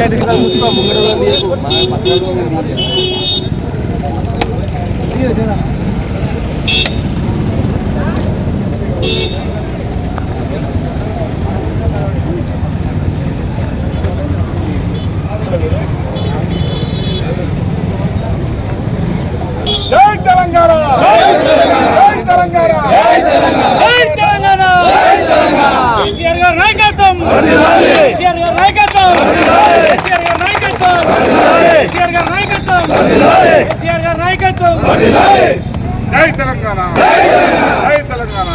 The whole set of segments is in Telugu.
jadi kita musuh jalan. KCR గారి నాయకత్వం. జై తెలంగాణ. జై తెలంగాణ.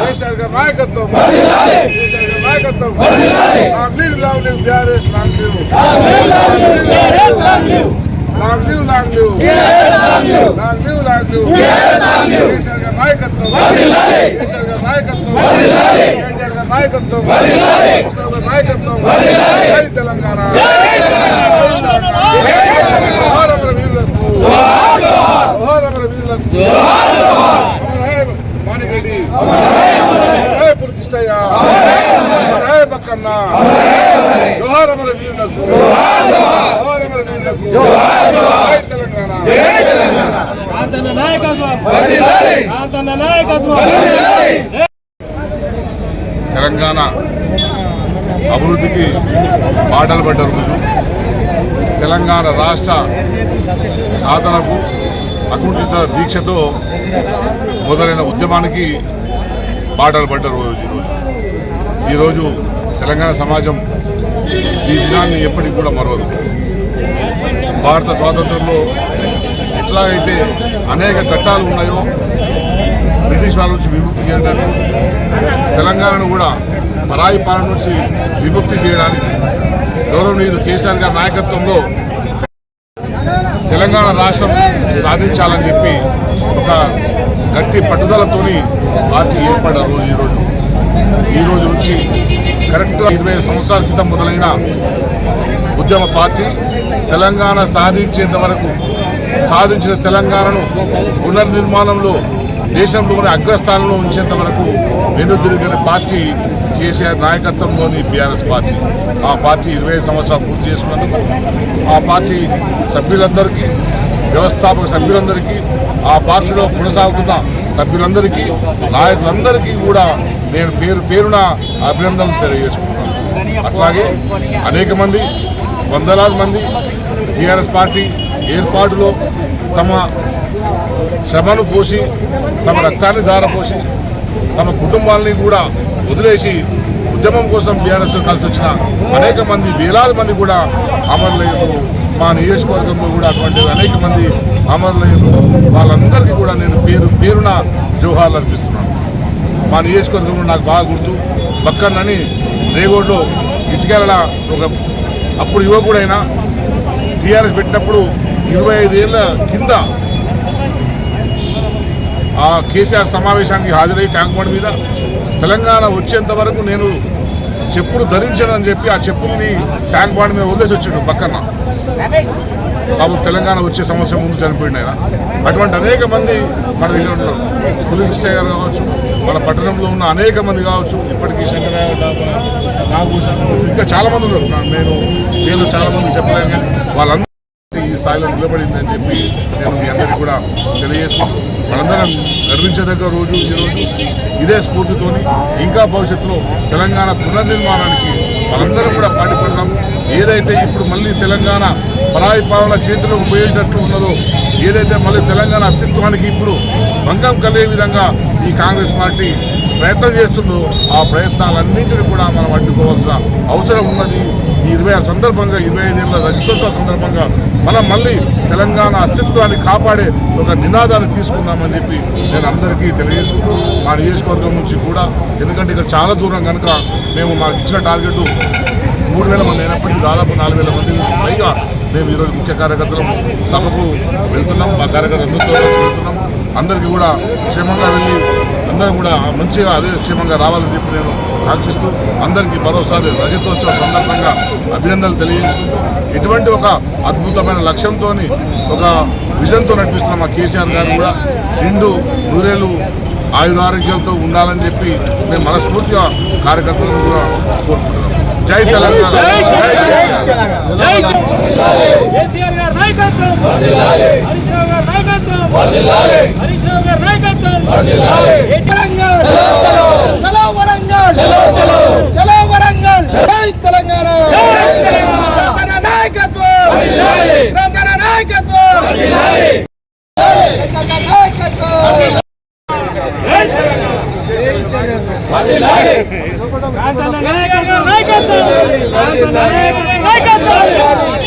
కేసీఆర్ గారి నాయకత్వం. కేసీఆర్ గారి నాయకత్వం. Long live long live BRS long live long live long live long live long live. KCR గారి నాయకత్వం. కేసీఆర్ గారి నాయకత్వం. కేసీఆర్ గారి నాయకత్వం. కేసీఆర్ గారి నాయకత్వం. జై తెలంగాణ జోహార్ అమర వీరులకు జోహార్ అమర వీరులకు జై మాణిరెడ్డి బక్కన్న వీరులకు వీరులకు తెలంగాణ తెలంగాణ అభివృద్ధికి పాటలు పడ్డారు తెలంగాణ రాష్ట్ర సాధనకు అకుంఠిత దీక్షతో మొదలైన ఉద్యమానికి పాటలు పడ్డారు రోజు ఈరోజు. ఈరోజు తెలంగాణ సమాజం ఈ దినాన్ని ఎప్పటికి కూడా మరవదు. భారత స్వాతంత్రంలో ఎట్లాగైతే అనేక ఘట్టాలు ఉన్నాయో బ్రిటిష్ వాళ్ళ నుంచి విముక్తి చేయడానికి తెలంగాణను కూడా పరాయి పాలన నుంచి విముక్తి చేయడానికి గౌరవనీయులు కేసీఆర్ గారి నాయకత్వంలో తెలంగాణ రాష్ట్రం సాధించాలని చెప్పి ఒక గట్టి పట్టుదలతోని పార్టీ ఏర్పడ్డారు ఈరోజు ఈరోజు నుంచి కరెక్ట్గా ఇరవై ఐదు సంవత్సరాల క్రితం మొదలైన ఉద్యమ పార్టీ తెలంగాణ సాధించేంత వరకు సాధించిన తెలంగాణను పునర్నిర్మాణంలో దేశంలోని అగ్రస్థానంలో ఉంచేంత వరకు వెనుదిరిగిన పార్టీ కేసీఆర్ నాయకత్వంలోని బీఆర్ఎస్ పార్టీ. ఆ పార్టీ ఇరవై ఐదు సంవత్సరాలు పూర్తి చేసుకున్నందుకు ఆ పార్టీ సభ్యులందరికీ వ్యవస్థాపక సభ్యులందరికీ ఆ పార్టీలో కొనసాగుతున్న సభ్యులందరికీ నాయకులందరికీ కూడా నేను పేరు పేరున అభినందనలు తెలియజేసుకుంటున్నాను. అట్లాగే అనేక మంది వందలాది మంది టీఆర్ఎస్ పార్టీ ఏర్పాటులో తమ శ్రమను పోసి తమ రక్తాన్ని ధారపోసి తమ కుటుంబాలని కూడా వదిలేసి ఉద్యమం కోసం బీఆర్ఎస్ కలిసి వచ్చిన అనేక మంది వేలాది మంది కూడా అమరులయ్యారు. మా నియోజకవర్గంలో కూడా అటువంటి అనేక మంది అమరులయ్యారు. వాళ్ళందరికీ కూడా నేను పేరు పేరున జోహార్లు అర్పిస్తున్నాను. మా నియోజకవర్గంలో నాకు బాగా గుర్తు బక్కన్నని రేగోడ్లో ఇటుకెళ్ళ ఒక అప్పుడు యువకుడైనా టీఆర్ఎస్ పెట్టినప్పుడు ఇరవై ఐదేళ్ళ కింద ఆ కేసీఆర్ సమావేశానికి హాజరై ట్యాంక్ బండ్ మీద తెలంగాణ వచ్చేంత వరకు నేను చెప్పులు ధరించను అని చెప్పి ఆ చెప్పుల్ని ట్యాంక్ బండ్ మీద వదిలేసి వచ్చాడు పక్కన. బాబు తెలంగాణ వచ్చే సమస్య ముందు చనిపోయింది ఆయన. అటువంటి అనేక మంది మన దగ్గర ఉన్నారు. పులికృష్ణ గారు కావచ్చు మన పట్టణంలో ఉన్న అనేక మంది కావచ్చు ఇప్పటికీ శంకరయ్య నాగభూషణ్ కావచ్చు ఇంకా చాలామంది ఉన్నారు. నేను నేను చాలామంది చెప్పలేను కానీ వాళ్ళందరూ స్థాయిలో నిలబడిందని చెప్పి నేను మీ అందరికీ కూడా తెలియజేస్తాను మనందరం గర్వించదగ్గ రోజు ఈరోజు ఇదే స్ఫూర్తితోని ఇంకా భవిష్యత్తులో తెలంగాణ పునర్నిర్మాణానికి మనందరం కూడా పాటుపడదాం ఏదైతే ఇప్పుడు మళ్ళీ తెలంగాణ పరాయి పాలన చేతిలో ఉపయోగించినట్లు ఉన్నదో ఏదైతే మళ్ళీ తెలంగాణ అస్తిత్వానికి ఇప్పుడు భంగం కలిగే విధంగా ఈ కాంగ్రెస్ పార్టీ ప్రయత్నం చేస్తుందో ఆ ప్రయత్నాలన్నింటినీ కూడా మనం అడ్డుకోవాల్సిన అవసరం ఉన్నది. ఈ ఇరవై ఆరు సందర్భంగా ఇరవై ఐదేళ్ళ రజతోత్సవ సందర్భంగా మనం మళ్ళీ తెలంగాణ అస్తిత్వాన్ని కాపాడే ఒక నినాదాన్ని తీసుకుందామని చెప్పి నేను అందరికీ తెలియజేస్తూ మా నియోజకవర్గం నుంచి కూడా ఎందుకంటే ఇక్కడ చాలా దూరం కనుక మేము మాకు ఇచ్చిన టార్గెట్ మూడు వేల మంది అయినప్పటికీ దాదాపు నాలుగు వేల మంది పైగా మేము ఈరోజు ముఖ్య కార్యకర్తలు సభకు వెళ్తున్నాం. మా కార్యకర్తలు వెళ్తున్నాం. అందరికీ కూడా క్షేమంగా వెళ్ళి అందరం కూడా మంచిగా అదే క్షేమంగా రావాలని చెప్పి నేను ఆశిస్తూ అందరికీ మరోసారి రజతోత్సవ సందర్భంగా అభినందనలు తెలియజేసుకుంటూ ఇటువంటి ఒక అద్భుతమైన లక్ష్యంతో ఒక విజన్తో నడిపిస్తున్న మా కేసీఆర్ గారు కూడా నిండు నూరేళ్ళు ఆయురారోగ్యాలతో ఉండాలని చెప్పి మేము మనస్ఫూర్తిగా కార్యకర్తలను కూడా కోరుకుంటున్నాం. జై తెలంగాణ. నాయకత్వం. హరీష్ రావు గారి నాయకత్వం. హరీష్ రావు గారి నాయకత్వం చలో వరంగల్. చలో వరంగల్. జై తెలంగాణ. నాయకత్వం. నాయకత్వం. నాయకత్వం. నాయకత్వం.